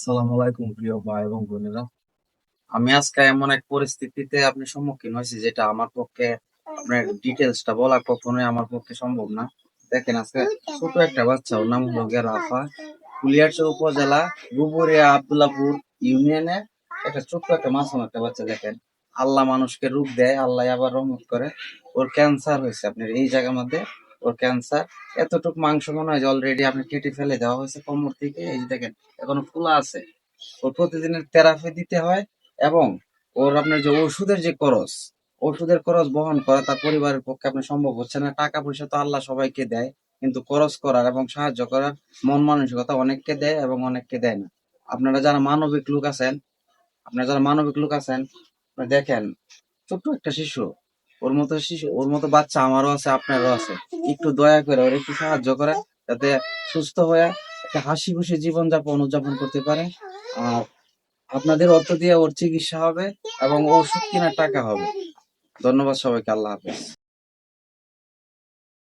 আসসালামু আলাইকুম, প্রিয় ভাই এবং বোনেরা। আমি আজকে এমন এক পরিস্থিতিতে আপনি সম্মুখীন হয়েছি, যেটা আমার পক্ষে, আপনার ডিটেলসটা বলা কখনোই আমার পক্ষে সম্ভব না। দেখেন, আজকে ছোট একটা বাচ্চা, ওর নাম হলো গিয়ে রাফা। কুলিয়ারচর উপজেলা, গুবুরিয়া আবদুল্লাপুর ইউনিয়নে একটা ছোট্ট একটা মাসুম একটা বাচ্চা, দেখেন। আল্লাহ মানুষকে রূপ দেয়, আল্লাহ আবার রহমত করে। ওর ক্যান্সার হয়েছে, আপনার এই জায়গার মধ্যে। ওর ক্যান্সার এতটুক মাংস মনে হয় যে অলরেডি আপনি কেটে ফেলে দেওয়া হয়েছে কোমর থেকে, এই দেখেন, এখনও ফুলা আছে। ওর প্রতিদিনের থেরাপি দিতে হয় এবং ওর আপনার যে ওষুধের যে খরচ, ওষুধের খরচ বহন করা তার পরিবারের পক্ষে আপনার সম্ভব হচ্ছে না। টাকা পয়সা তো আল্লাহ সবাইকে দেয়, কিন্তু খরচ করার এবং সাহায্য করার মন মানসিকতা অনেককে দেয় এবং অনেককে দেয় না। আপনারা যারা মানবিক লোক আছেন, আপনারা যারা মানবিক লোক আছেন, দেখেন, ছোট্ট একটা শিশু ওর মতো শিশু, ওর মতো বাচ্চা আমারও আছে, আপনারও আছে। একটু দয়া করে ওর একটু সাহায্য করে, যাতে সুস্থ হয়ে একটা হাসি খুশি জীবনযাপন উদযাপন করতে পারে। আর আপনাদের অর্থ দিয়ে ওর চিকিৎসা হবে এবং ওষুধ কেনার টাকা হবে। ধন্যবাদ সবাইকে, আল্লাহ হাফেজ।